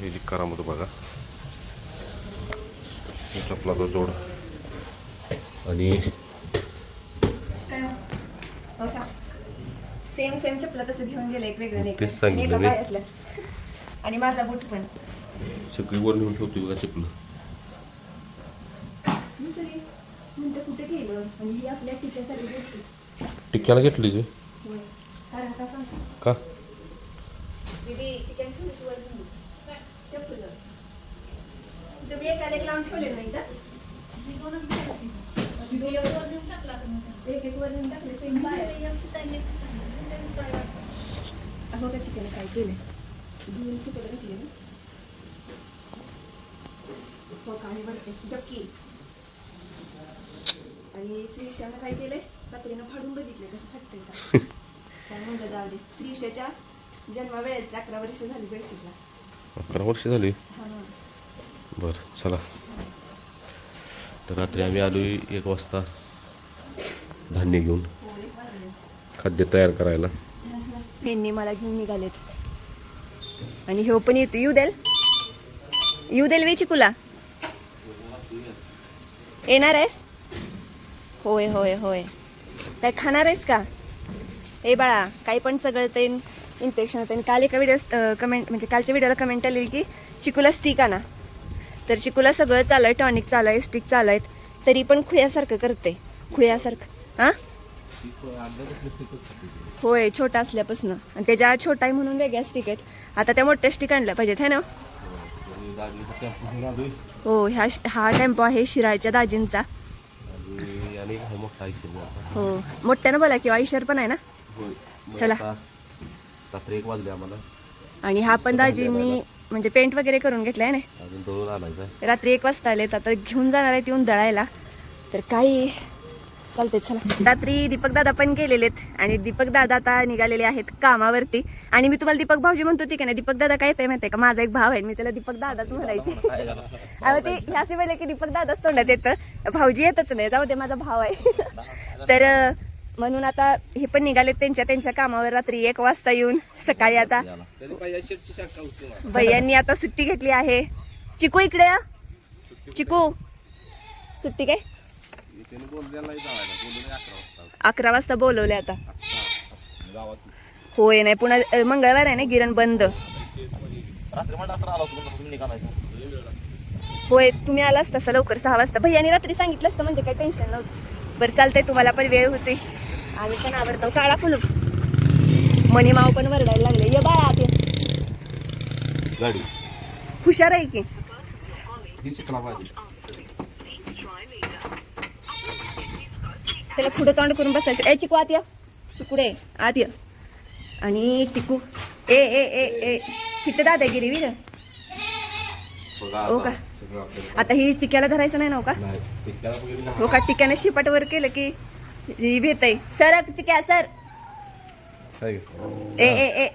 हे जी करामध्ये बघा. हे चपलाचा जोड. आणि सेम सेम चपला तसं घेऊन गेलं एक वेगळं नाही तेच का? सांगितलं आणि मी. माझा बूट पण. सगळी वर नेऊन ठेवते बघा चपलं. मी तरी म्हणते कुठे गेलं? आणि ही आपल्या टिक्यासाठी घ्यायची टिक्क्याला घेतली जी होय कारण का सांग का दीदी चिकन ठेवली तू वर घेऊन. चप्पल तुम्ही एकाला एक लावून ठेवले नाही का एक एक वर नेऊन टाकले सेम पाय अहो का चिकन काय केलं धुवून सुकत घातले ना हो काही वरते डक्की आणि श्रीशानं काय केलंय कात्रीनं फाडून बघितले कसं जन्मा वेळेत अकरा वर्ष झाली बेसिकला अकरा वर्ष झाली? हा ना. बरं चला. तर रात्री आम्ही आलो एक वाजता धान्य घेऊन. हो. खाद्य तयार करायला. चला, चला. यांनी मला घेऊन निघालेत. आणि ह्यो पण येतो येऊ देल? येऊ देल वेची कुला येणार आहेस? होय होय होय. काय खाणार आहेस का? ए बाळा काही पण सगळं ते इन्फेक्शन होतं. आणि काल एका व्हिडिओ कमेंट म्हणजे कालच्या व्हिडिओला कमेंट आली की चिकूला स्टिक आणा. तर चिकूला सगळं चालू आहे टॉनिक चालू आहे स्टिक चालू आहेत तरी पण खुयासारखं करते. खुयासारखं हां? होय छोटा असल्यापासून. आणि त्याच्या छोटा आहे म्हणून वेगळ्या स्टिक आहेत. आता त्या मोठ्या स्टिक आणल्या पाहिजेत है ना? हो ह्या हा टेम्पो आहे शिराळच्या दाजींचा. हा हो. मोठ्यानं बोला किंवा आयुष्यर पण आहे ना? चला. रात्री एक वाजले आम्हाला. आणि हा पण दाजींनी म्हणजे पेंट वगैरे करून घेतलाय ना? अजून दळून आणायचा रात्री एक वाजता आलेत आता घेऊन जाणार आहेत येऊन दळायला. तर काही चालते चला. रात्री दीपक दादा पण गेलेलेत आणि दीपक दादा आता निघालेले आहेत कामावरती. आणि मी तुम्हाला दीपक भाऊजी म्हणतो होती का नाही दीपक दादा काय येते माहितीये का? माझा एक भाव आहे मी त्याला दीपक दादाच म्हणायचे. अहो ते ह्याचे पहिले की दीपक दादाच तोंडात येतं. भाऊजी येतच नाही जाऊ दे माझा भाव आहे. तर म्हणून आता हे पण निघाले त्यांच्या त्यांच्या कामावर रात्री एक वाजता येऊन सकाळी आता भैयांनी आता सुट्टी घेतली आहे. चिकू इकडे या. चिकू सुट्टी काय? अकरा वाजता बोलवले आता. होय नाही पुन्हा अ, मंगळवार आहे ना गिरण बंद. होय तुम्ही आलास तसं लवकर सहा वाजता. भैयानी रात्री सांगितलं असतं म्हणजे काही टेन्शन नव्हतं. बरं चालतंय तुम्हाला पण वेळ होती आम्ही पण आवडतो. काळा फुलू. मणिमाव पण वरडायला लागले. ये बाळा आत ये. गाडी. हुशार आहे की. ही पाहिजे त्याला पुढे तोंड करून बसायचं. ए चिकू आत या. चिकुडे आत ये. आणि टिकू. ए ए ए ए. किती दादागिरी वीर बघा हो आता का? सगळं आपल्याला आता ही टिक्याला धरायचं नाही ना हो का? नाही. टिक्क्याला वगैरे नाही. हो का? टिक्याने शिपाट वर केलं की ही भेट आहे. सर चिक्या सर? ए ए ए.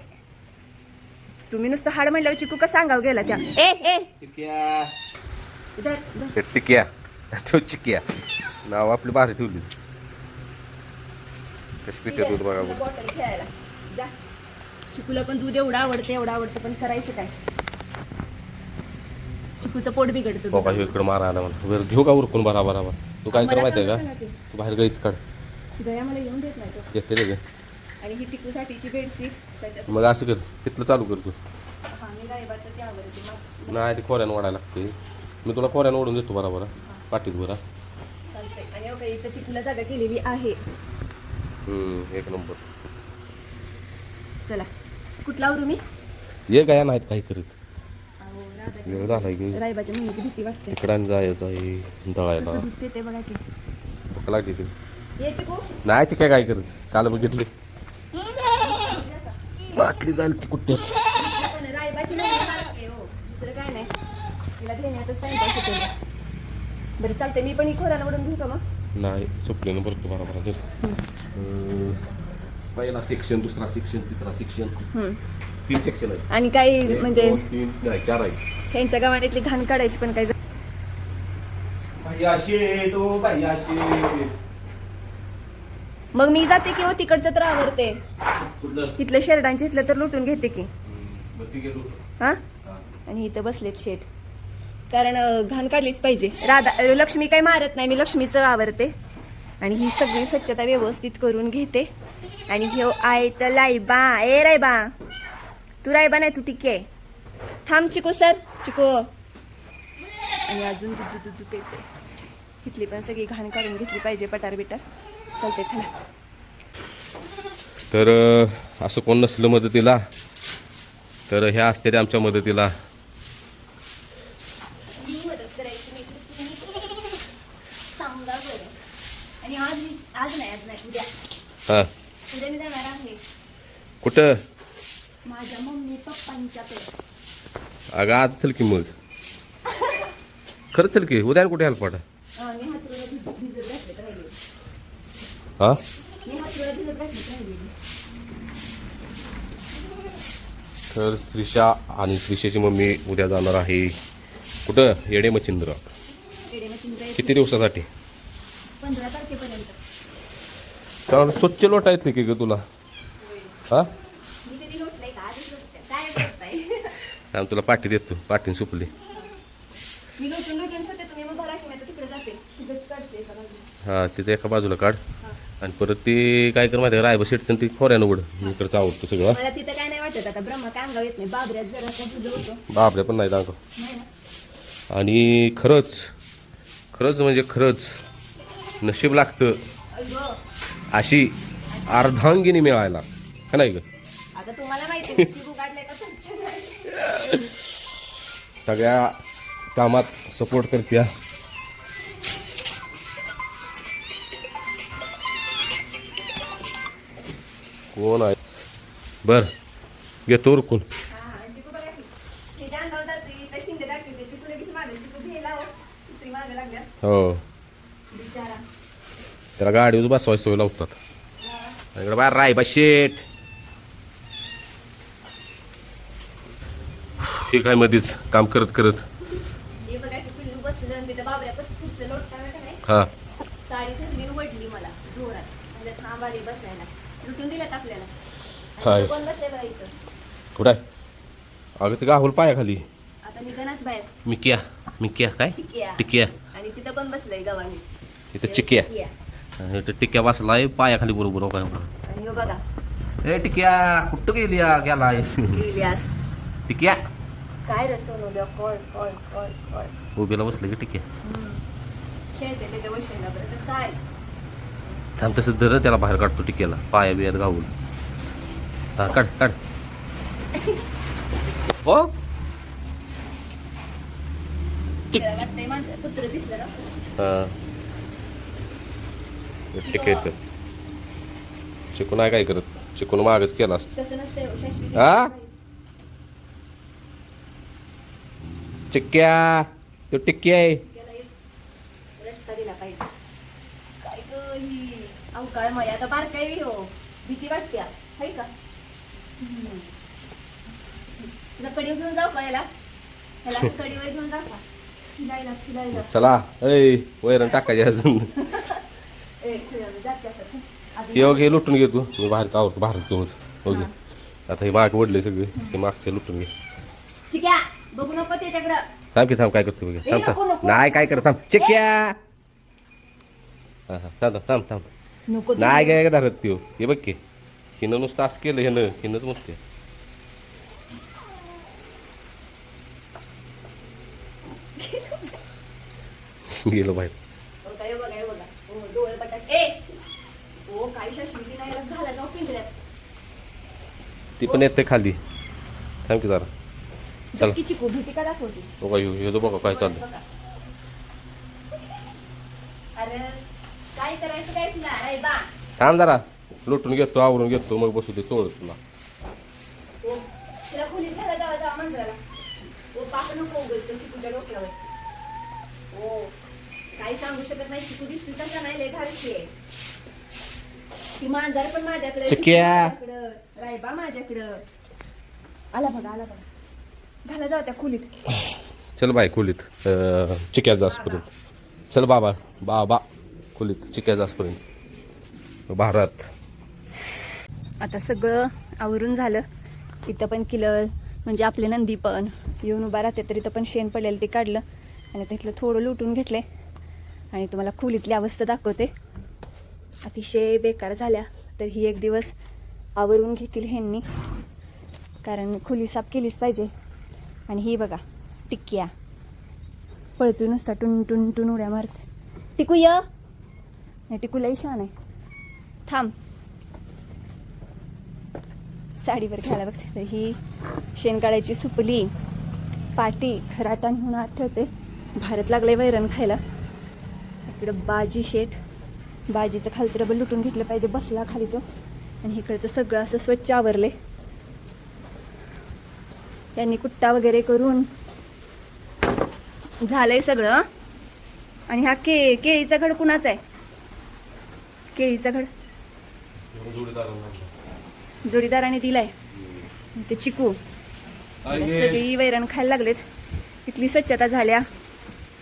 तुम्ही नुसतं हाड म्हणल्यावर चिकू का सांगाव गेला त्या? ए ए. चिक्क्या धर, धर. हे टिक्या तो चिक्या. नाव आपली भारी ठेवली. कशी पिते दूध बघा बरं. बॉटल खेळायला. जा. चिकूला पण दूध एवढं आवडतं एवढं आवडतं पण करायचं काय? चिकूचं पोट बिघडतं बाबा ह्यो इकडे मारा आला बरं घेऊ का उरकून बरा बराबर तू काय कर मला माहिती आहे सांगा का? की. तू बाहेर गाईच काढ. गया मला येऊन देत नाही तो. येते रे ग. आणि ही टिकूसाठीची बेडशीट मग असं कर तिथलं चालू कर तू. आवडते मग नाही ते खोऱ्यानं ओढायला लागते. मी तुला खोऱ्यानं ओढून देतो बराबर. पाठीत बरा चालतंय. आणि काही इथं टिकूला जागा केलेली आहे. एक नंबर. चला. कुठला आवरू मी? ये गाया नाहीत काही करीत. अहो, वेळ झालाय की रायबाच्या महिन्याची भीती वाटते. आणि जायचं आहे दळायला. बघा की. भूक लागली नाही चिक्या काय करत काल बघितली. बाटली जाईल की होतो बरं चालते मी पण ही वडून घेऊ का मग? नाही चपलीनं भरतो बरोबर पहिला सेक्शन दुसरा सेक्शन तिसरा सेक्शन. तीन सेक्शन आहे आणि काही म्हणजे चार आहे त्यांच्या गावातली घाण काढायची पण काही भैया शेट ओ भैया शेट मग मी जाते की हो तिकडचं तर आवडते कुठलं? इथलं शेरडांचे इथलं तर लुटून घेते की. ठीक आहे. हा? आणि इथं बसलेत शेट कारण घाण काढलीच पाहिजे. राधा लक्ष्मी काही मारत नाही मी लक्ष्मीचं आवरते. आणि ही सगळी स्वच्छता व्यवस्थित करून घेते. आणि घेऊ आहे तर लाईबा. ए रायबा. तू रायबा नाही तू टिके. थांब चिको सर. चिको. आणि अजून दूध दूध पेते. इथली पण सगळी घाण काढून घेतली पाहिजे पटार बिटार चालते चला. तर असं कोण नसलं मदतीला तर ह्या असते आमच्या मदतीला. मदत करायची नाही तर तुम्ही सांगा बरं. आणि आज मी- आज नाही आज नाही उद्या. हां. कुठं? माझ्या मम्मी पप्पांच्याकडे अगं आज चल की मग. खरंच चल की उद्या कुठे हेल्प वाटा अं, मी हातरुला भिज- भिजत घातले तर राहिले हां? तर राहिले तर श्रीषा आणि श्रीषाची मम्मी उद्या जाणार आहे कुठं? येडे मच्छिंद्र किती दिवसासाठी? कारण स्वच्छ लोटा येत नाही की ग तुला? हां? तुला पाठी देतो पाठीने सुपली. हां तिचं एका बाजूला काढ. आणि परत ती काय कर माहिती आहे रायबा शेटचं ती खोऱ्यानं उड मी इकडचं आवडतं सगळं. मला तिथं काय नाही वाटत आता ब्रह्मा काय अंगावर येत नाही. बाबऱ्यात जरा तुझं होतो. बापरे पण नाही दाखव आणि खरंच खरंच म्हणजे खरंच नशीब लागतं अशी अर्धांगिनी मिळायला. है नाही ग का? सगळ्या कामात सपोर्ट करत्या. कोण आहे बर घेतो उरकून. हा, हा, हो. हो. त्याला गाडीवर बसवायची सोय लावतात. इकडे बाहेर राय बा शेट ठीक आहे मध्येच काम करत करत. हे. हा साडी धरली आणि वडली मला जोरात. म्हणजे बसायला. लुटून दिल्यात आपल्याला. हाय. आणि कोण बसले बघा इथं? कुठं आहे? अगं ते गाहुल पायाखाली. आता निघानाच बाहेर. मिक्या. मिक्या काय? टिकिया. टिक्या. आणि तिथं कोण बसलंय गव्हाणी इथं चिक्या. आणि इथं टिक्या बसलाय पायाखाली बरोबर हो काय आणि हो बघा. ए टिक्या कुठं गेली या? गेला इलियास टिक्या. काय रसवलं उभीला बसलं की टिक्या. खेळते त्याच्या वशिला बरं. तर काय? थांब तसं दर त्याला बाहेर काढतो टिकेला पाया बियात गावून हा काढ काढ. हो? टिक. त्याला चिकून नाही काय करत. चिकून मागच केला असतं. हा? चिक्क्या तो टिक्की आहे त्याला एक रस्ता दिला पाहिजे काय ग अवकाळ मया आता बारकाय हो. भीती वाटते. हाय का. तुला कडी घेऊन जाऊ का याला? असं कडीवर घेऊन जाऊ का? चला. ऐ वैरण टाकायचे अजून. अजून हे घे लुटून घे तू. मी बाहेरचं आवडतो बाहेरच जवळच. हो घे. आता हे माग वडले सगळे. हे मागचे लुटून घे. चिक्या बघू नको त्याच्याकडं. थांब की थांब. काय करतो बघ. थांब. नाही काय करत थांब. चिक्या! हा हा. थांब, थांब थांब. नको. नाही काय धरत त्यो. हे बघ की हिनं नुसतं असं केलं हिनं हिनंच मस्त गेलो बाहेर. हो हे ती पण येते खाली. थांब की जरा. चला. का बघा जो बघा काय. अरे काय करायचं काय तुला? अरे बा. थांब जरा. लुटून घेतो आवरून घेतो मग बसू दे चोळ तुला. तिला खोलीत घाला जावा जावा मंदिराला पाप नको उगाच त्या चिकूच्या डोक्यावर. काही सांगू शकत नाही चिकू दिसली तसा नाही लय धाडशी आहे. ती मांजर पण माझ्याकडे चिक्या. माझ्याकडं. रायबा माझ्याकडं. आला बघा आला बघा. घाला जावा त्या खोलीत. चल बाय खोलीत. अं, चिक्या जासपर्यंत चल बाबा बाबा. खोलीत चिकायचं जासपर्यंत भारत. आता सगळं आवरून झालं. इथं पण किलर म्हणजे आपले नंदी पण येऊन उभा राहते तर इथं पण शेण पडलेलं ते काढलं. आणि तिथलं थोडं लुटून घेतले आणि तुम्हाला खोलीतली अवस्था दाखवते. अतिशय बेकार झाल्या तर ही एक दिवस आवरून घेतील ह्यांनी. कारण खोली साफ केलीच पाहिजे. आणि ही बघा टिक्क्या. पळतोय नुसता टुन टुन टुन उड्या मारते. टिकू य नाही टिकूलाही छान आहे. थांब. साडीवर घ्यायला बघते. तर ही शेणकाळ्याची सुपली पाटी खराटा नेऊन आत ठेवते. भारत लागले वैरण खायला. इकडं बाजी शेठ. बाजीचं खालचं डबल लुटून घेतलं पाहिजे बसला खाली तो. आणि इकडचं सगळं असं स्वच्छ आवरले त्यांनी कुट्टा वगैरे करून झालंय सगळं. आणि हा के केळीचा घड कुणाचा आहे. केळीचा घड जोडीदाराने दिलाय. ते चिकू. सगळी वैरण खायला लागलेत. इथली स्वच्छता झाल्या.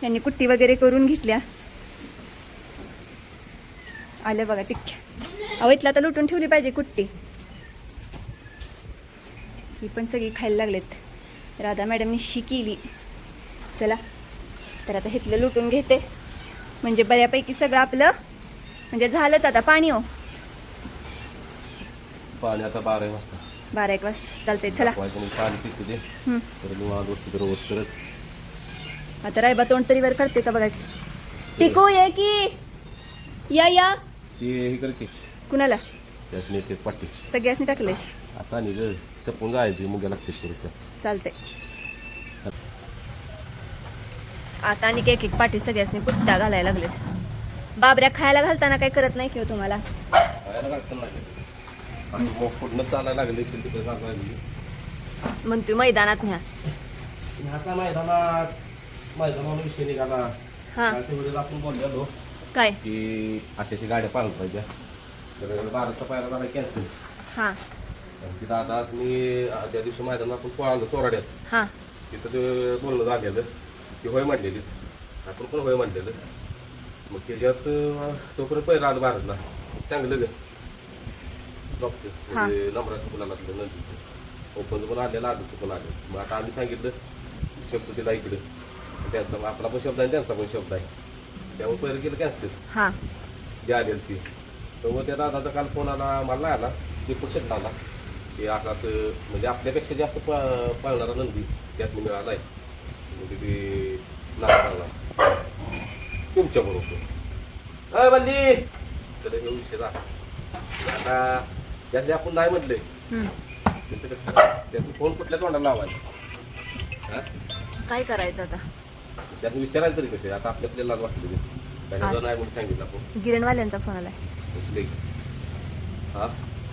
त्यांनी कुट्टी वगैरे करून घेतल्या. आल्या बघा टिक्क्या. अहो इथला तर लुटून ठेवली पाहिजे कुट्टी. ही पण सगळी खायला लागलेत. राधा मॅडमनी शिकिली चला तर आता इथलं लुटून घेते. म्हणजे बऱ्यापैकी सगळं आपलं म्हणजे झालंच आता. पाणी हो. पाणी आता बारा वाजता. बारा एक वाजता. चालतंय चला. पाणी पितो ते. तर निवांत वरती तर रोज करत. आता रायबा तोंड तरी वर करते का बघा. टिकू ये की. या या. ते हे करते. कुणाला? त्यातले ते पाटी. सगळ्यासनी टाकलेस आता ग चपून जायचे मुग्या लागते पुरुष चालते आता आणि एक एक पाठी सगळ्यासनी कुट्टा घालायला लागलेत. बाबऱ्या खायला घालताना काय करत नाही किंवा तुम्हाला? मग पूर्ण चालायला लागले की तिकडे चालायला लागली म्हणतोय मैदानात न्या. ह्याचा मैदानात मैदानावर विषय निघाला. हा. त्या वेळेला आपण बोललेलो काय? की अशा अशा गाड्या पाळत पाहिजे. तर भारतचा पायरा झाला कॅन्सल हा. तिथं आता आज मी ज्या दिवशी मैदानात आपण पळालो चोराड्यात. हा. तिथं ते बोलणं झालेलं. की होय म्हणलेली. आपण पण होय म्हणलेलं. मग त्याच्यात तोपर्यंत पहिलं आलं भारतला चांगलं ग. म्हणजे नंबराचं मुलाला नंदीचं. ओपनचं पण आलेलं आधीचं पण आलं मग आता आम्ही सांगितलं शब्द तिला इकडं. त्यांचा आपला पण शब्द आहे त्यांचा पण शब्द आहे. त्यामुळे पहिलं केलं कॅन्सल हा. जे आलेली ती. तर मग त्या दादाचा काल फोन आला मला आला. ते पुरुषात आला. की असं असं म्हणजे आपल्यापेक्षा जास्त प पळणारा नंदी त्याच मिळाला आहे. म्हणजे ते नाव तुमच्या बरोबर अय बंदी तर हे विषय आता त्यातले आपण नाही म्हटले. त्याचं कसं त्यातून फोन कुठल्या तोंडाला लावायचा हा? काय करायचं आता? त्यातून विचारायचं तरी कसे? आता आपल्या आपल्याला वाटलं त्याच्यावर. नाही म्हणून सांगितलं आपण. गिरणवाल्यांचा फोन आलाय. हा?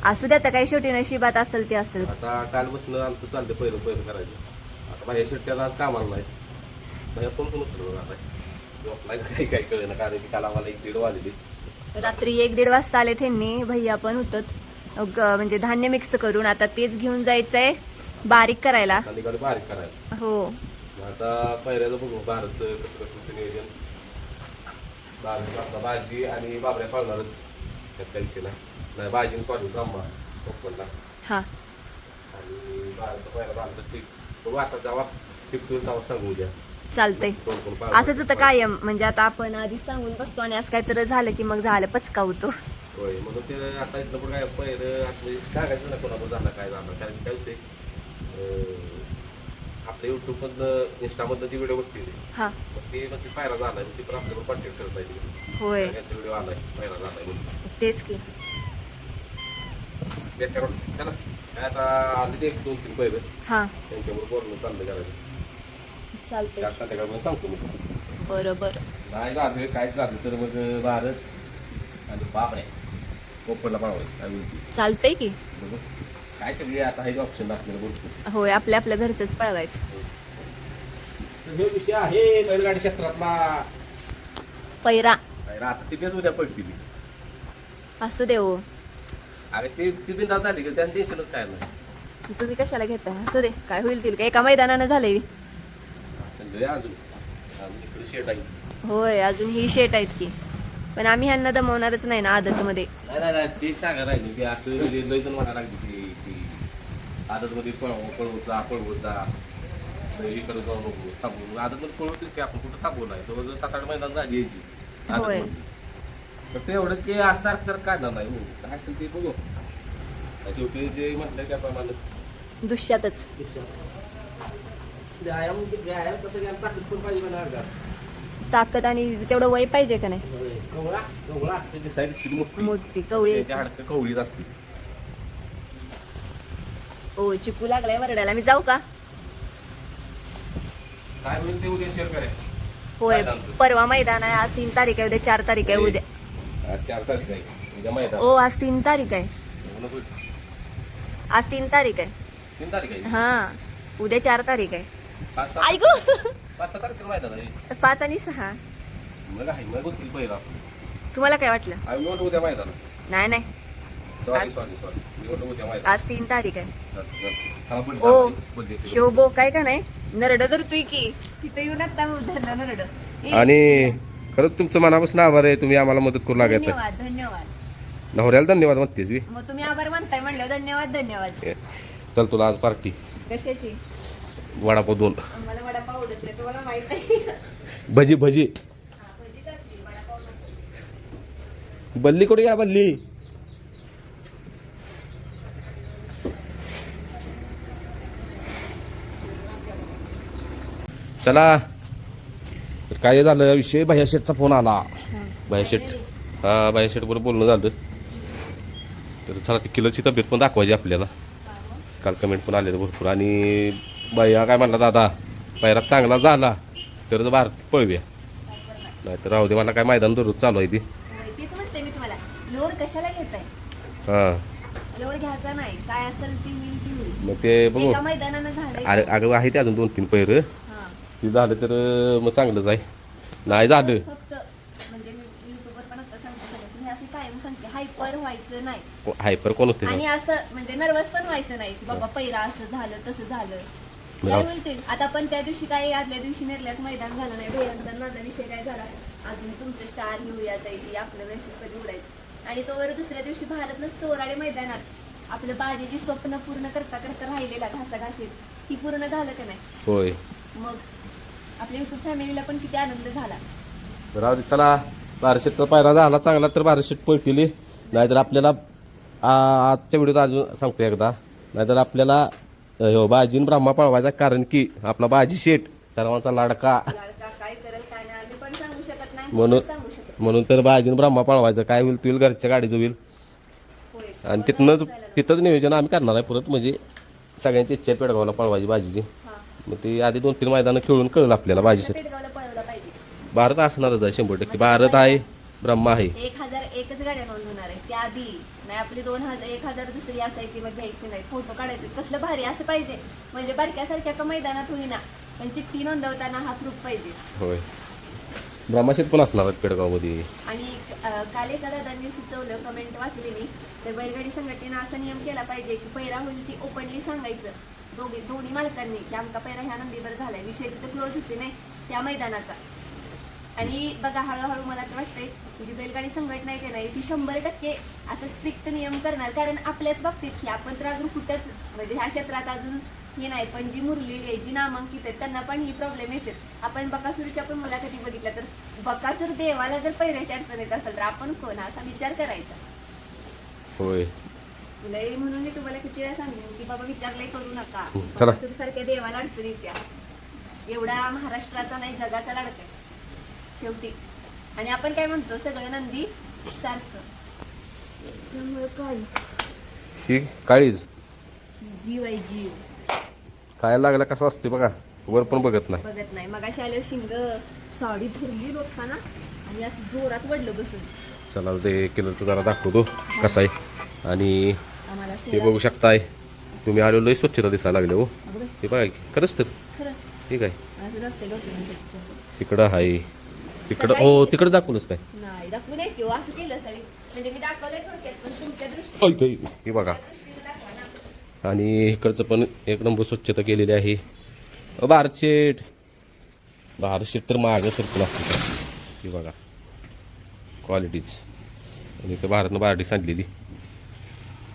असू द्या आता काही शेवटी नशिबात असेल ते असेल. आता काल बसणं आमचं चालतं पहिलं पहिलं करायचं. आता माझ्या शेट्ट्याला आज कामाला नाही. माझ्या पण पण आता झोपलाय का काही काही कळलं कारण की काल आम्हाला एक दीड वाजली रात्री एक दीड वाजता आले त्यांनी. भैया पण होतं म्हणजे धान्य मिक्स करून आता तेच घेऊन जायचंय बारीक करायला. बारीक करायला. हो. आता पहिल्याचं बघू भारतचं कसं कसं ते नियोजन. भाजी आणि बाबऱ्या पाळणारच. त्यात काही विषय नाही. भाजी पाडू ब्रह्मा ओपनला हा. आणि भारत पहिला भारत ठीक बघू आता जेव्हा फिक्स होईल तेव्हा सांगू उद्या. चालतंय. असंच होतं कायम. म्हणजे आता आपण आधी सांगून बसतो आणि असं काहीतरी झालं की मग झालं पचका होतो होय म्हणून ते आता इथलं पण काय पहिलं असं सांगायचं ना कोणावर झालं काय झालं कारण की काय होते आपल्या युट्यूबमधनं इंस्टामधनं जी व्हिडिओ बघते हा. मग ते मग ते पायरा झालाय मग ते पण आपल्यावर कॉन्टॅक्ट करता येईल होय. व्हिडिओ आलाय पायरा झालाय म्हणून. तेच की. त्याच्यावर चला काय आता आले ते एक दोन तीन पहिलं हा. त्यांच्यावर बोलणं चाललं करायचं चालतंय. संध्याकाळपर्यंत सांगतो मी बरं बरं. नाही झालं काय झालं तर मग भारत आणि बापरे ओपनला पाळावं काय म्हणते चालतंय की. बघू. काय सगळे आता हे ऑप्शन आपल्याला होय आपल्या आपल्या घरचंच पळवायचं. तर हे विषय आहे बैलगाडी क्षेत्रातला. पैरा. काय आता तिथेच उद्या पडतील असू दे हो. अरे ते ती बिंदा झाली का टेन्शनच काय नाही तुम्ही कशाला घेता असू दे काय होईल तिला. एका मैदानानं झालंय. अजून शेट आहे होय अजून ही शेट आहेत की. पण आम्ही ह्यांना दमवणारच नाही ना नाही नाही ते सांगा राहिली की असं लय जण म्हणायला लागली ती पळवत जा पळवत जा. हे जाऊ नको की आपण कुठं सात आठ झाली यायची होय. आदतमध्ये. तर ते एवढं की असं सारखं सारखं काढणार नाही. काय असेल ते बघू. शेवटी जे म्हटलं त्याप्रमाणे. दुष्यातच. व्यायाम व्यायाम कसं घ्यायला ताकद पण पाहिजे म्हणा ताकद आणि तेवढं वय पाहिजे का नाही? कवळा? कवळा असते ती साईड किती मोठी. मोठी कवळी. त्याची हाडकं कवळीच असते. ओ चिकू लागलाय वरडायला. मी जाऊ का? काय होईल ते उद्या शेअर करेल होय मैदानचं. परवा मैदान आहे. आज तीन तारीख आहे. उद्या चार तारीख आहे उद्या. आज चार तारीख आहे. उद्या ओ आज तीन तारीख आहे. आज तीन तारीख आहे. तीन तारीख आहे. हा. उद्या चार तारीख आहे. ऐकू पाच आणि सहा. मग आहे मग होतील पहिला. तुम्हाला काय वाटलं? आम्ही उद्या नाही नाही. सॉरी आज- सॉरी सॉरी मी म्हणतो उद्या मैदान आज तीन तारीख आहे. हा, ओ बो काय का नाही. नरड धरतोय की. तिथे येऊन आता धरला नरड. ए, आणि खरंच तुमचं मनापासून आभार आहे. तुम्ही आम्हाला मदत करू लागत धन्यवाद धन्यवाद. नवऱ्याला धन्यवाद म्हणतेस मी मग तुम्ही आभार मानताय म्हणलं धन्यवाद धन्यवाद. चल तुला आज पार्टी. कशाची? वडापाव दोन. मला वडापाव आवडत नाही तुम्हाला माहीत नाही. भजी भजी. हा, भजी चालली, वडापाव नको. बल्ली कुठे घ्या बल्ली? चला. तर काय झालं विषय भैया शेठचा फोन आला. भैया शेठ. हा भैया शेठ बरोबर बोलणं झालं. तर चला ती किलोची तब्येत पण दाखवायची आपल्याला. काल कमेंट पण आले भरपूर. आणि भैया काय म्हणला दादा? पैरा चांगला झाला. तर भारत पळव्या नाही तर राहू दे मला काय मैदान दररोज चालू आहे ती. तेच म्हणते मी तुम्हाला. लोड कशाला घेताय? हां. लोड घ्यायचा नाही. काय असेल ती ती मग ते बघू. एका मैदानानं झालंय. अरे अगं आहे ते अजून दोन तीन पैर. हा. ती झालं तर मग चांगलंच आहे. नाही झालं. फक्त म्हणजे मी युट्यूबवर पण आता सांगते सगळ्यांना, मी असं कायम सांगते हायपर व्हायचं नाही. हायपर कोण होते? आणि असं म्हणजे नर्वस पण व्हायचं नाही. की बाबा पैरा असं झालं तसं झालं. काय राव. ते आता पण त्या दिवशी काय आदल्या दिवशी निर्ल्याच मैदान झालं नाही. भैयांचा माझा विषय काय झाला? अजून तुमचं स्टार घेऊया जायची आपलं नशीब कधी उडायचं आणि तोवर दुसऱ्या दिवशी भारतनं चोराडे मैदानात आपलं बाजीची स्वप्न पूर्ण करता करता राहिलेला घासाघाशीत. ती पूर्ण झालं का नाही? होय. मग आपल्या युट्यूब फॅमिलीला पण किती आनंद झाला? दे चला. बाराशेटचा पायरा झाला चांगला तर बाराशेट पळतील. नाहीतर आपल्याला आ- आजच्या व्हिडिओत अजून सांगतो एकदा. नाहीतर आपल्याला ह्यो बाजीन ब्रह्मा पळवायचा कारण की आपला बाजी शेट सर्वांचा लाडका. म्हणून म्हणून तर बाजीन ब्रह्मा पळवायचं. काय होईल तुईल घरच्या गाडीचं होईल आणि तिथनंच तिथंच नियोजन आम्ही करणार आहे परत म्हणजे सगळ्यांची इच्छा पेडगावला पळवायची बाजीची. हा. मग ते आधी दोन तीन मैदानं खेळून कळलं आपल्याला बाजी भारत असणारच आहे शंभर टक्के. भारत आहे ब्रह्मा आहे. एक हजार एकच गाड्या नोंद होणार आहे त्या आधी नाही आपली दोन हजार एक हजार दुसरी असायची मग घ्यायची नाही. फोटो काढायचे. कसलं भारी असं पाहिजे. म्हणजे बारक्यासारख्या का मैदानात होईना. पण चिठ्ठी नोंदवताना हा प्रूफ पाहिजे. होय. ब्रह्माशेत पण असणार आहेत पेडगावमध्ये. आणि अं, काल एका दादांनी सुचवलं कमेंट वाचली मी तर बैलगाडी संघटनेनं असा नियम केला पाहिजे की पैरा होईल ती ओपनली सांगायचं. दोघे दोन्ही मालकांनी की आमचा पैरा ह्या नंदीवर झालाय. विषय तिथे क्लोज होते नाही त्या मैदानाचा. आणि बघा हळूहळू मला तर वाटतंय जी बैलगाडी संघटना आहे की नाही ती शंभर टक्के असं स्ट्रिक्ट नियम करणार. कारण आपल्याच बाबतीत की आपण तर अजून कुठंच म्हणजे ह्या क्षेत्रात अजून हे नाही पण जी मुरलेली आहे जी नामांकित आहेत त्यांना पण ही प्रॉब्लेम येते आपण बकासूरच्या पण मुलाखती बघितल्या तर बकासूर देवाला जर पैऱ्याची अडचण येत असेल तर आपण कोण? असा विचार करायचा. होय. लय म्हणून मी तुम्हाला किती वेळा सांगेन की बाबा विचार लय करू नका. चला. सारख्या देवाला अडचण येत्या. एवढा महाराष्ट्राचा नाही जगाचा लाडका आहे. शेवटी. आणि आपण काय म्हणतो? सगळं नंदी सारखं. त्यामुळे काय ही काळीज. जीव आहे जीव. खायला लागला कसा असते बघा. वर पण बघत नाही. बघत नाही. मग आल्यावर शिंग साडी धरली लोटताना आणि असं जोरात वडलं बसून. चला ते किलोचं जरा दाखवतो कसा आहे. आणि आम्हाला हे सेवा- बघू शकताय. तुम्ही आलो लय स्वच्छता दिसायला लागले हो. हे बघा की, खरंच तर. खरं. ठीक आहे. असं. तिकडं आहे तिकडं हो तिकडं दाखवलंच काय? दाखवू नये किंवा असं केलं दाखवलंय हे बघा. आणि इकडचं पण एक नंबर स्वच्छता केलेली आहे. बारशेट बारशेट तर मागं सरकल असते का हे बघा. क्वालिटीच आणि इथं भारतनं बारडी सांगलेली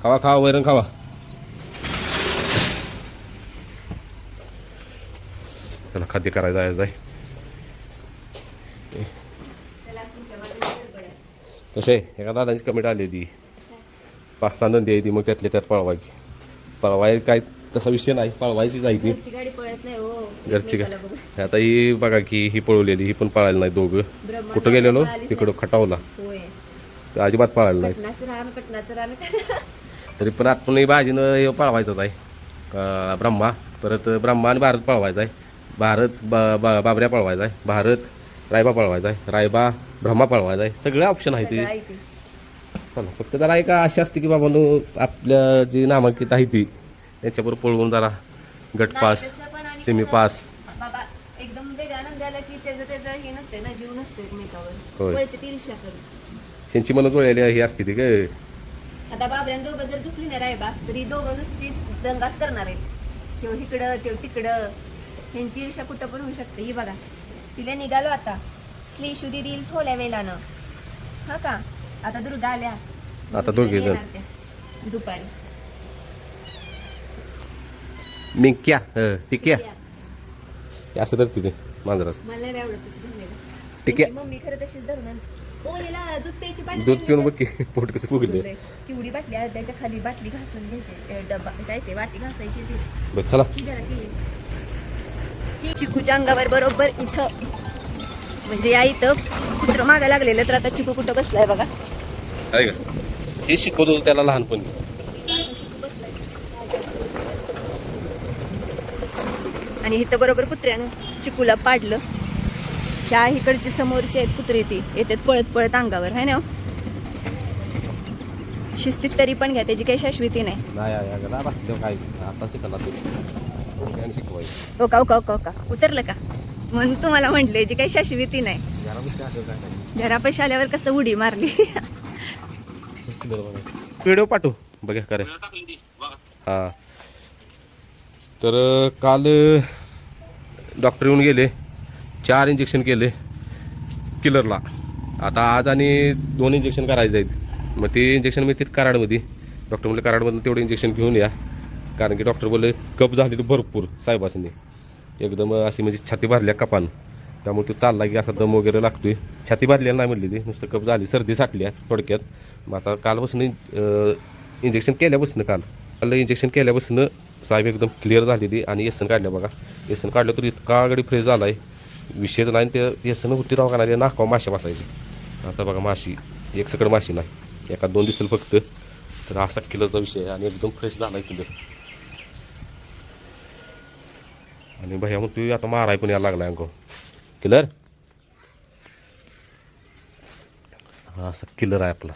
खावा खावा वैरण खावा. चला खाद्य करायचं जायचं आहे. आहे एका दादाची कमेंट आलेली. पाच सहा नंदी आहे ती मग त्यातल्या त्यात पळवायची. पळवाय काय तसा विषय नाही पळवायची जायची घरची गाडी पळत नाही हो. घरची एकमेकाला काय. आता ही बघा की ही पळवलेली ही पण पळायला नाही दोघं. कुठं गेलेलो? तिकडं खटावला. अजिबात पळायला नाही. तरी पण आपण बाजीनं हे पळवायचंच आहे. ब्रह्मा. परत ब्रह्मा आणि भारत पळवायचा आहे. भारत बा- बाबऱ्या पळवायचा आहे. भारत रायबा पळवायचा आहे रायबा ब्रह्मा पळवायचा आहे सगळे ऑप्शन आहे ते. चला फक्त त्याला एक अशी असते की बाबा आपल्या जी नामांकित आहे ती त्यांच्याबरोबर पळवून जरा पण आणि सेमी पास. त्याचं त्याचं हे त्यांची मन जुळलेली ही असते ती काय आता बाबऱ्यान दोघं जर झुकली नाही रायबा तरी दोघं नुसतीच दंगाच करणार आहेत. किंवा इकडं किंवा तिकडं. ह्यांची ईर्ष्या कुठं पण होऊ शकते ही बघा. तिला निघालो आता श्लीशू दिदी येईल थोड्या वेळानं हा का आता दुर्गा आल्या आता दोघी जण. येणार त्या. दुपारी मिंक्या हं, टिक्या या. हे असं तर तिथे मांजराच मला नाही आवडत तसं धरलेलं ठीक आहे. त्यांची मम्मी खरं तशीच ओ याला दूध प्यायची बाटली दूध पिऊन बघ की पोट कसं फुगले? केवढी बाटली आहे त्याच्याखाली बाटली घासून घ्यायची अ, डब्बा काय ते वाटी घासायची त्याची बस चला ती जरा केली. चिकूच्या अंगावर बरोबर इथं म्हणजे या इथं कुठं मागं लागलेलं तर आता चिकू कुठं बसलाय बघा. आहे का? हे शिकवतो त्याला लहानपणी. आणि इथं बरोबर कुत्र्यानं चिकूला पाडलं. ह्या इकडची समोरची आहेत कुत्री ती. येतात पळत पळत अंगावर है ना हो? शिस्तीत तरी पण घ्या त्याची काही शाश्वती नाही. नाही आहे अगं बसल्यावर काय आता शिकला तू. काय शिकवायचं. ओका ओका ओका ओका उतरलं का? म्हणून तुम्हाला म्हटले जी काही शाश्वती नाही. घरापाशी आल्यावर कसं उडी मारली? व्हिडिओ पाठवू. बघा करे. हां. तर काल डॉक्टर येऊन गेले. चार इंजेक्शन केले. किलरला आता आज आणि दोन इंजेक्शन करायचे आहेत. मग ते इंजेक्शन मिळतील कराडमध्ये. डॉक्टर म्हणले कराडमधून तेवढं इंजेक्शन घेऊन या. कारण की डॉक्टर बोलले कप झाली भरपूर साहेबासनी. एकदम अशी म्हणजे छाती भरल्या कपान. त्यामुळे तो चालला की असा दम वगैरे लागतोय. छाती भरलेला नाही म्हणली ती नुसतं कप झाली सर्दी साठली आहे थोडक्यात. मग आता कालपासून इंजेक्शन केल्यापासून काल. काल इंजेक्शन केल्यापासून साहेब एकदम क्लिअर झालेली आणि एसन काढलं बघा. एसन काढलं तर इतका गडी फ्रेश झाला आहे विषयच नाही आणि ते एसन होती दवाखाना नाकाव माशा बसायची. आता बघा माशी एक सकड माशी नाही. एका दोन दिसेल फक्त. तर असा किलोचा विषय आहे आणि एकदम फ्रेश झाला आहे किलर आणि भैया मग तू आता माराय पण यायला लागला अंको किलर हा असा किलर आहे आपला.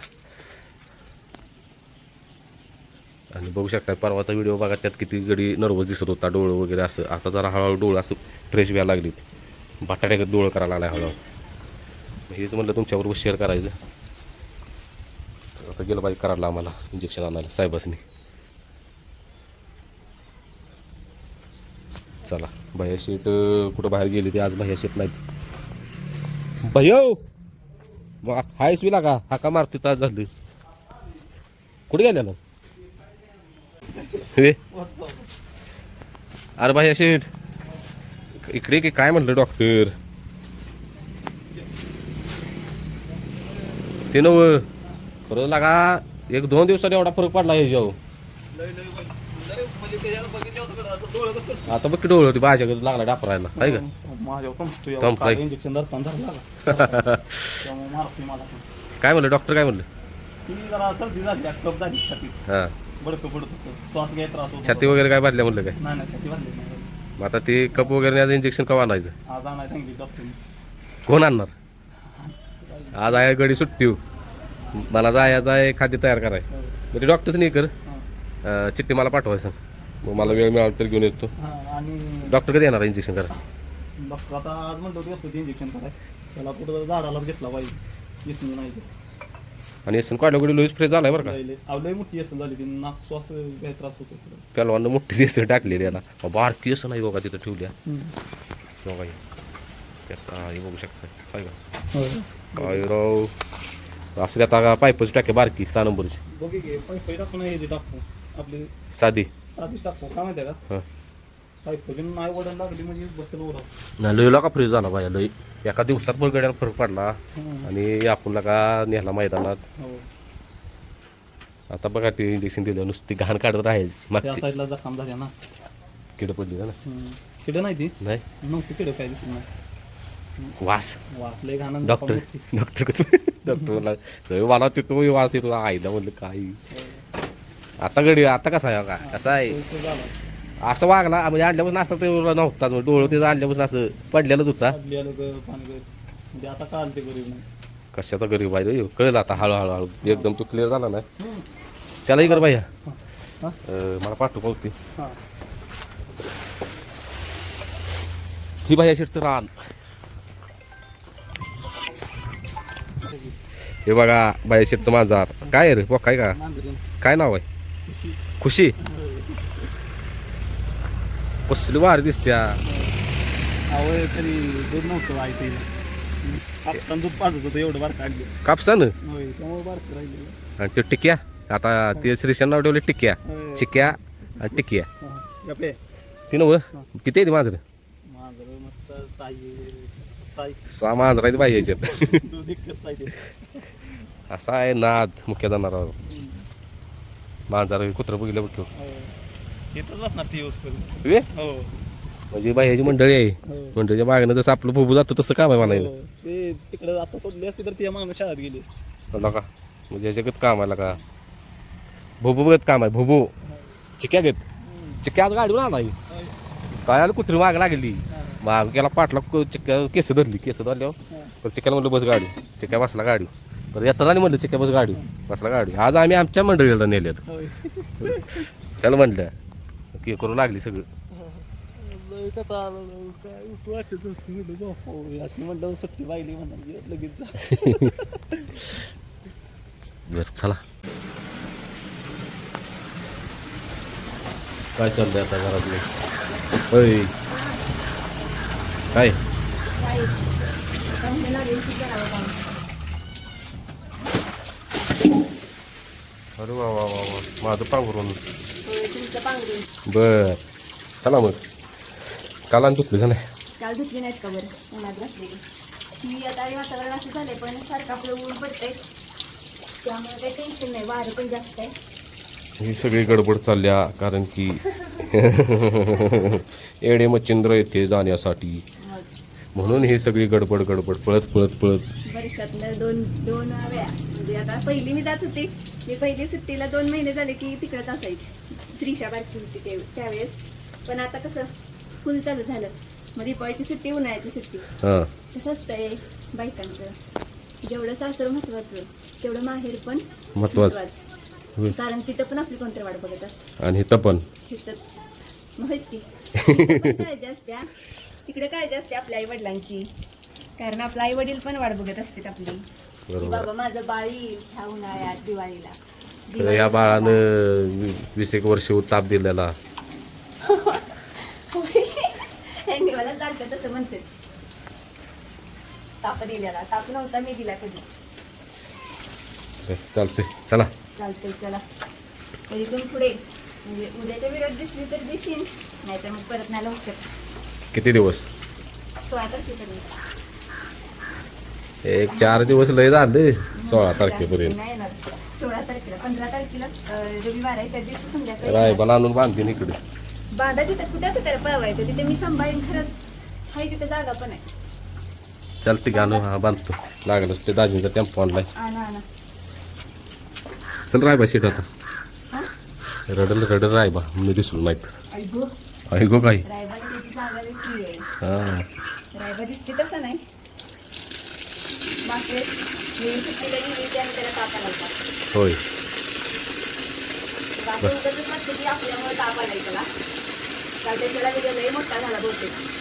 आणि बघू शकता परवाचा व्हिडिओ बघा त्यात किती गडी नर्वस दिसत होता डोळं वगैरे असं. आता जरा हळूहळू डोळं असं फ्रेश व्हायला लागली बटाट्याकडे डोळं करायला लागला हळूहळू. हेच म्हणलं तुमच्याबरोबर शेअर करायचं. आता गेलं पाहिजे करायला आम्हाला इंजेक्शन आणायला साहेबासनी. चला भैया शेट कुठं बाहेर गेली ते आज भैया शेट नाहीत. भैया! मग हायस विला का? हाका मारतो तास झाली. कुठे गेलेला? अरे भैया शेठ इकडे की काय म्हटलं डॉक्टर? ते नव खरं लागा एक दोन दिवसात एवढा फरक पडला ह्याच्यावर. आता बघ की डोळ होती भाज्या लागला डापरायला आहे का? कंपतोय कंपतोय. इंजेक्शन काय म्हणलं? डॉक्टर काय म्हणलं? हां. छाती वगैरे काय भरल्या म्हणलं काय? मग आता ते कप वगैरे आज इंजेक्शन कवा आणायचं? कोण आणणार? आज आहे गडी सुट्टी हो. मला जायचं आहे खाद्य तयार कराय मग ते डॉक्टरच नाही कर. अं, चिठ्ठी मला पाठवायचं. मग मला वेळ मिळाला तर घेऊन येतो. आणि डॉक्टर कधी येणार इंजेक्शन करा डॉक्टर आता आज म्हणतो घेतो ते इंजेक्शन कराय त्याला कुठं झाडाला घेतला पाहिजे येसून नाही आणि एसन काढल्या गडी लोईस फ्रेश झालाय बरं का? अहो, लय मोठी येसून झाली ती. नाक श्वास घ्यायला त्रास होतो पुढं. पहिलवान मोठी एसन टाकलेली याला. अहो, बारकी एसन नाही बघा तिथं ठेवल्या बघा ही. त्यात हा, हे बघू शकता काय का. काय राव. असं त्यात आता पाईपच टाके बारकी सहा नंबरची. बघी घे पैसे टाकून हे जे टाकतो आपली साधी. आधीच टाकतो काय माहिती आहे का? हां. पाईप नाही वडण लागली म्हणजे बसेल ओढा. नाही लयला का फ्रीज झाला पाहिजे लय एका दिवसात पण गड्याला फरक पडला. आणि आपण का नेला मैदानात. हो. आता बघा ते इंजेक्शन दिलं नुसती घाण काढत राहील त्या मागची. साईडला जखम झाल्या ना. किड पडली का ना. किडं नाही ती. नाही. नव्हती किडं काय दिसत नाही. वास. वाचले घाण डॉक्टर डॉक्टर डॉक्टर म्हणला "लय मला तिथं वास येतो आईला म्हणलं काही आता गडी आता कसा आहे का कसा आहे? असं वागला म्हणजे आणल्यापासून असं ते नव्हता डोळं त्याचं आणल्यापासून असं पडलेलंच होता. ते कशाचा गरीब आहे कळलं आता हळूहळू हळू एकदम तो क्लिअर झाला ना त्यालाही कर? अं, मला पाठवू पावती हा ही भैया शिरचं रान. हे बघा भैया शिरचं माझार काय रे बघ काय का? काय नाव आहे? खुशी? कसली वारी दिसत्या आवय तरी दूध नव्हतं कापसान दूध पाजत होतं एवढं बार काढले कापसानं? होय त्यामुळे बारक राहिले आणि ते टिक्या? आता ते श्रीशन नाव ठेवले टिक्या. चिक्या आणि टिक्या. हा. गप्पे. ती नव? किती आहे ती मांजर? मस्त साई साई. सहा मांजर आहे बाई याच्यात दूध इतकंच साई असा आहे नाद मुख्य जनावर मांजर कुत्र बघितलं बघ ठेव. येतच बसणार ती यूज वे? हो. म्हणजे बाह्याची मंडळी आहे. हो. मंडळीच्या मागणं जसं आपलं फुबू जातं तसं काम आहे म्हणायला. हो. ते तिकडे आता सोडली असती तर ती मागणं शाळेत गेली असती. का? म्हणजे याच्यागत काम आहे का? भोबू बघत काम आहे भोबू चिक्या घेत. चिक्या आज गाडीवर आला आहे. काय आलं? कुत्री माग लागली. माग गेला पाटला क- चिक्या केस धरली. केस धरल्यावर तर चिक्याला म्हणलं बस गाडी. चिक्या बसला गाडी तर येताना आणि म्हणलं चिक्या बस गाडी. कसला गाडी. आज आम्ही आमच्या मंडळीला नेले त्याला म्हणलं की करू लागली सगळं. काय बरं चला. काय चाललंय आता घरातले? होय. काय? अरे वा वा वा वा. माझं पांघरून बर. चला मग. काल आणि धुतलं नाही? काल धुतली नाहीत का बरं? उन्हात घातलेली ती आता हे वातावरण असं झालंय पण सारखं आपलं ऊन पडतंय. त्यामुळे काही टेन्शन नाही वारं पण जास्त आहे. ही सगळी गडबड चालल्या कारण की एडे मच्छिंद्र येथे जाण्यासाठी म्हणून ही सगळी गडबड गडबड. पळत पळत पळत. वर्षातनं दोन दोन वेळा म्हणजे आता पहिली मी जात होते. मी पहिली सुट्टीला दोन महिने झाले की तिकडंच असायची. श्रीषा बारकी होती ते त्यावेळेस. पण आता कसं स्कूल चालू झालं. मग दीपावळीची सुट्टी उन्हाळ्याची सुट्टी. हां. कसं असतंय बायकांचं? जेवढं सासर महत्वाचं तेवढं माहेर पण महत्वाचं. होय. कारण तिथं पण आपली कोणतरी वाट बघत असते. आणि इथं पण. तिथं मग की. तिथं तिकडे काळजी असते आपल्या आई वडिलांची कारण आपलं आई वडील पण वाट बघत असतात आपली. की बरोबर. बाबा माझं बाळ येईल ह्या उन्हाळ्यात दिवाळीला. तर या बाळानं वीस एक वर्ष ताप दिलेला. यांनी मला सारखं तसं म्हणते. ताप दिलेला. ताप नव्हता मी दिला कधी. चालते चला. चालतंय चला. तरी पुढे. म्हणजे उद्याच्या विरोध दिसली तर दिशील. नाहीतर मग परत नाही लवकर. किती दिवस? एक चार दिवस लय झाले सोळा तारखेपर्यंत. सोळा तारखेला पंधरा तारखेला रविवार आहे त्या दिवशी संध्याकाळी आणून बांधते इकडे. बांधा तिथं कुठं कुठं पळवायचं तिथे मी सांभाळीन खरंच हाय तिथे जागा पण आहे. चालते आणून हा बांधतो. लागलं ते दाजींचा टेम्पो आणलाय आणा आणा चल रायबा सीट आता. हा? रडल रडल रायबा. मी दिसलो नाहीत ऐकू काय? त्याची जागा वेगळी आहे. हा. रायबा दिसते तसं नाही. बाकी मी सुट्टीला गेली त्याला ताप आला होता होय. बाकी उगाचच वाटतं की आपल्यामुळे ताप आलाय त्याला. कारण त्याला लय मोठा झाला बहुतेक.